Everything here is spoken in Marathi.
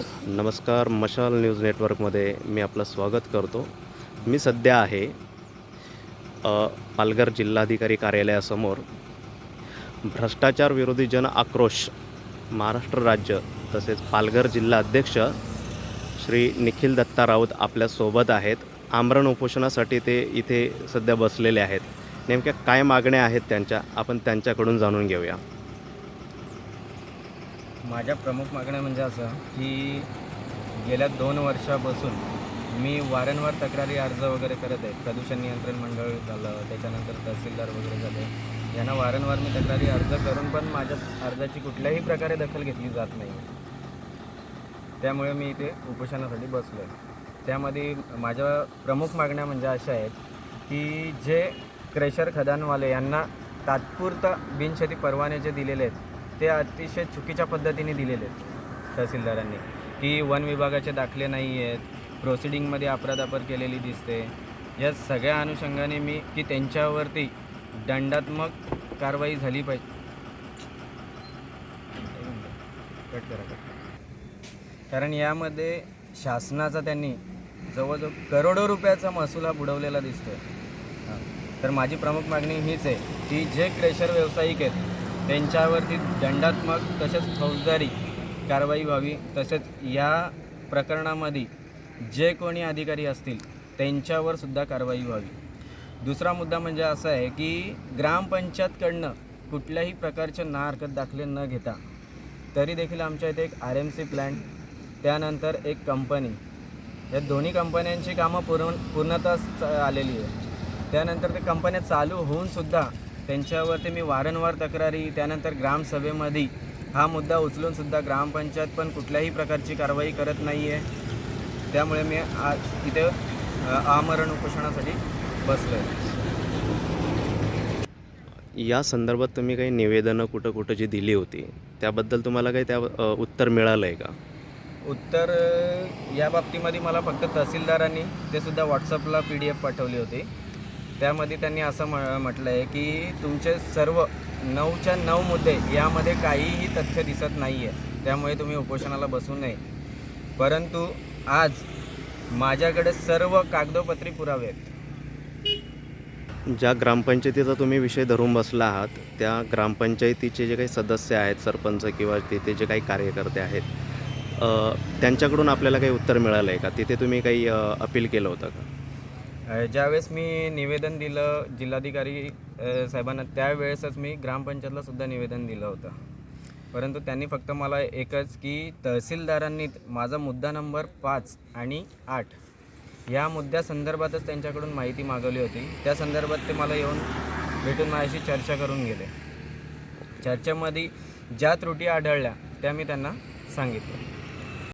नमस्कार मशाल न्यूज नेटवर्कमध्ये मी आपलं स्वागत करतो. मी सध्या आहे पालघर जिल्हाधिकारी कार्यालयासमोर. भ्रष्टाचार विरोधी जन आक्रोश महाराष्ट्र राज्य तसेच पालघर जिल्हा अध्यक्ष श्री निखिल दत्ता राऊत आपल्यासोबत आहेत. आमरण उपोषणासाठी ते इथे सध्या बसलेले आहेत. नेमक्या काय मागण्या आहेत त्यांच्या आपण त्यांच्याकडून जाणून घेऊया. माझ्या प्रमुख मागण्या म्हणजे असं की गेल्या दोन वर्षापासून मी वारंवार तक्रारी अर्ज वगैरे करत आहे. प्रदूषण नियंत्रण मंडळ झालं त्याच्यानंतर तहसीलदार वगैरे झाले. यांना वारंवार मी तक्रारी अर्ज करून पण माझ्या अर्जाची कुठल्याही प्रकारे दखल घेतली जात नाही. त्यामुळे मी इथे उपोषणासाठी बसलो आहे त्यामध्ये माझ्या प्रमुख मागण्या म्हणजे अशा आहेत की जे क्रेशर खदानवाले यांना तात्पुरता बिनशेती परवाने जे दिलेले आहेत ते अतिशय चुकीच्या पद्धतीने दिलेले आहेत तहसीलदारांनी की वन विभागाचे दाखले नाही आहेत प्रोसिडिंगमध्ये अपराधापर केलेली दिसते. या सगळ्या अनुषंगाने मी की त्यांच्यावरती दंडात्मक कारवाई झाली पाहिजे. कट करा कट कारण यामध्ये शासनाचा त्यांनी जवळजवळ करोडो रुपयाचा महसूल हा बुडवलेला दिसतोय. तर माझी प्रमुख मागणी हीच आहे की जे क्रेशर व्यावसायिक आहेत त्यांच्यावरती दंडात्मक तसेच फौजदारी कारवाई व्हावी तसेच या प्रकरणामध्ये जे कोणी अधिकारी असतील त्यांच्यावर सुद्धा कारवाई व्हावी. दुसरा मुद्दा म्हणजे असा आहे की ग्रामपंचायतकडनं कुठल्याही प्रकारचे ना हरकत दाखले न घेता तरी देखील आमच्या इथे एक आर एम सी प्लॅन्ट त्यानंतर एक कंपनी या दोन्ही कंपन्यांची कामं पूर्ण पूर्णतः आलेली आहे. त्यानंतर ते कंपन्या चालू होऊन सुद्धा त्यांच्यावरती मी वारंवार तक्रारी त्यानंतर ग्रामसभेमध्ये हा मुद्दा उचलून सुद्धा ग्रामपंचायत पण कुठल्याही प्रकारची कारवाई करत नाही आहे त्यामुळे मी आज इथे अ, आमरण उपोषणासाठी बसलो आहे या संदर्भात तुम्ही काही निवेदनं कुठं कुठं जी दिली होती त्याबद्दल तुम्हाला काही त्या उत्तर मिळालं आहे का? उत्तर या बाबतीमध्ये मला फक्त तहसीलदारांनी ते सुद्धा व्हॉट्सअपला पी डी एफ पाठवली होती. त्यामध्ये त्यांनी असं म म्हटलं आहे की तुमचे सर्व नऊच्या नऊ मुद्दे यामध्ये काहीही तथ्य दिसत नाही आहे त्यामुळे तुम्ही उपोषणाला बसू नये. परंतु आज माझ्याकडे सर्व कागदोपत्री पुरावे आहेत ज्या ग्रामपंचायतीचा तुम्ही विषय धरून बसला आहात त्या ग्रामपंचायतीचे जे काही सदस्य आहेत सरपंच किंवा तिथे जे काही कार्यकर्ते आहेत त्यांच्याकडून आपल्याला काही उत्तर मिळालं आहे का? तिथे तुम्ही काही अपील केलं होतं का? ज्यावेळेस मी निवेदन दिलं जिल्हाधिकारी साहेबांना त्यावेळेसच मी ग्रामपंचायतला सुद्धा निवेदन दिलं होतं. परंतु त्यांनी फक्त मला एकच की तहसीलदारांनी माझा मुद्दा नंबर पाच आणि आठ या मुद्द्यासंदर्भातच त्यांच्याकडून माहिती मागवली होती. त्या संदर्भात ते मला येऊन भेटून माझ्याशी चर्चा करून गेले. चर्चेमध्ये ज्या त्रुटी आढळल्या त्या मी त्यांना सांगितल्या.